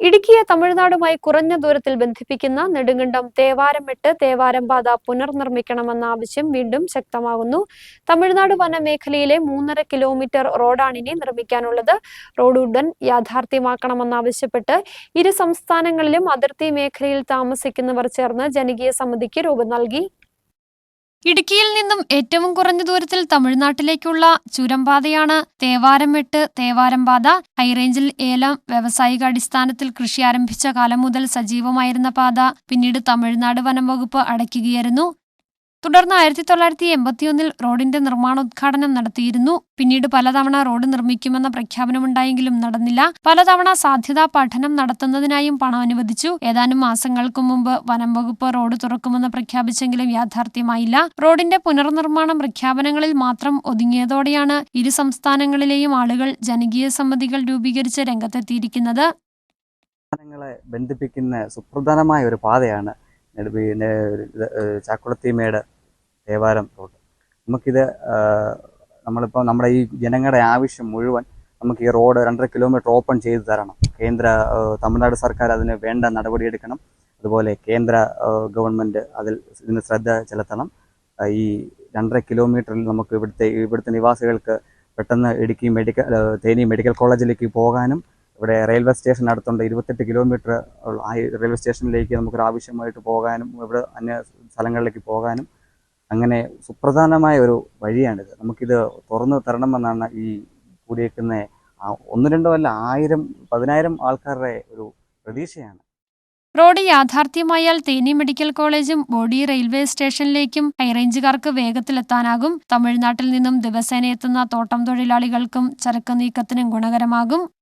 ഇടുക്കിയെ തമിഴ്നാടുമായി കുറഞ്ഞ ദൂരത്തിൽ ബന്ധിപ്പിക്കുന്ന നെടുങ്കണ്ടം തേവാരം എട്ട് തേവാരം പാത പുനർനിർമ്മിക്കണമെന്ന ആവശ്യം വീണ്ടും ശക്തമാകുന്നു. തമിഴ്നാട് വനമേഖലയിലെ മൂന്നര കിലോമീറ്റർ റോഡാണ് ഇനി നിർമ്മിക്കാനുള്ളത്. റോഡ് ഉടൻ യാഥാർത്ഥ്യമാക്കണമെന്നാവശ്യപ്പെട്ട് ഇരു സംസ്ഥാനങ്ങളിലും അതിർത്തി മേഖലയിൽ താമസിക്കുന്നവർ ചേർന്ന് ജനകീയ സമിതിക്ക് രൂപം നൽകി. ഇടുക്കിയിൽ നിന്നും ഏറ്റവും കുറഞ്ഞ ദൂരത്തിൽ തമിഴ്നാട്ടിലേക്കുള്ള ചുരംപാതയാണ് തേവാരം തേവാരമെട്ട് തേവാരംപാത. ഹൈറേഞ്ചിൽ ഏലം വ്യാവസായിക അടിസ്ഥാനത്തിൽ കൃഷി ആരംഭിച്ച കാലം മുതൽ സജീവമായിരുന്ന പാത. പിന്നീട് തമിഴ്നാട് വനം വകുപ്പ് അടയ്ക്കുകയായിരുന്നു. തുടർന്ന് ആയിരത്തി തൊള്ളായിരത്തി എൺപത്തിയൊന്നിൽ റോഡിന്റെ നിർമ്മാണോദ്ഘാടനം നടത്തിയിരുന്നു. പിന്നീട് പലതവണ റോഡ് നിർമ്മിക്കുമെന്ന പ്രഖ്യാപനമുണ്ടായെങ്കിലും നടന്നില്ല. പലതവണ സാധ്യതാ പഠനം നടത്തുന്നതിനായും പണം അനുവദിച്ചു. ഏതാനും മാസങ്ങൾക്കു മുമ്പ് വനം വകുപ്പ് റോഡ് തുറക്കുമെന്ന് പ്രഖ്യാപിച്ചെങ്കിലും യാഥാർത്ഥ്യമായില്ല. റോഡിന്റെ പുനർനിർമ്മാണം പ്രഖ്യാപനങ്ങളിൽ മാത്രം ഒതുങ്ങിയതോടെയാണ് ഇരു സംസ്ഥാനങ്ങളിലെയും ആളുകൾ ജനകീയ സമിതികൾ രൂപീകരിച്ച് രംഗത്തെത്തിയിരിക്കുന്നത്. ബന്ധിപ്പിക്കുന്ന സുപ്രധാനമായ ഒരു പാതയാണ് പിന്നെ ചാക്കുളത്തിമേട് തേവാരം റോഡ്. നമുക്കിത് നമ്മളിപ്പോൾ നമ്മുടെ ഈ ജനങ്ങളുടെ ആവശ്യം മുഴുവൻ നമുക്ക് ഈ റോഡ് രണ്ടര കിലോമീറ്റർ ഓപ്പൺ ചെയ്തു തരണം. കേന്ദ്ര തമിഴ്നാട് സർക്കാർ അതിന് വേണ്ട നടപടിയെടുക്കണം അതുപോലെ കേന്ദ്ര ഗവൺമെന്റ് അതിൽ ഇതിന് ശ്രദ്ധ ചെലുത്തണം. ഈ രണ്ടര കിലോമീറ്ററിൽ നമുക്ക് ഇവിടുത്തെ ഇവിടുത്തെ നിവാസികൾക്ക് പെട്ടെന്ന് ഇടുക്കി മെഡിക്കൽ തേനി മെഡിക്കൽ കോളേജിലേക്ക് പോകാനും ഇവിടെ റെയിൽവേ സ്റ്റേഷൻ അടുത്തുണ്ട്. ഇരുപത്തെട്ട് കിലോമീറ്റർ ആ റെയിൽവേ സ്റ്റേഷനിലേക്ക് നമുക്ക് ആവശ്യമായിട്ട് പോകാനും ഇവിടെ അന്യ സ്ഥലങ്ങളിലേക്ക് പോകാനും അങ്ങനെ സുപ്രധാനമായ ഒരു വഴിയാണിത്. നമുക്കിത് തുറന്നു തരണമെന്നാണ് ഈ കൂടിയേക്കുന്ന ഒന്ന് രണ്ടോ അല്ല ആയിരം പതിനായിരം ആൾക്കാരുടെ ഒരു പ്രതീക്ഷയാണ്. റോഡ് യാഥാർത്ഥ്യമായാൽ തേനി മെഡിക്കൽ കോളേജും ബോഡി റെയിൽവേ സ്റ്റേഷനിലേക്കും ഹൈറേഞ്ചുകാർക്ക് വേഗത്തിലെത്താനാകും. തമിഴ്നാട്ടിൽ നിന്നും ദിവസേന എത്തുന്ന തോട്ടം തൊഴിലാളികൾക്കും ചരക്ക് നീക്കത്തിനും ഗുണകരമാകും.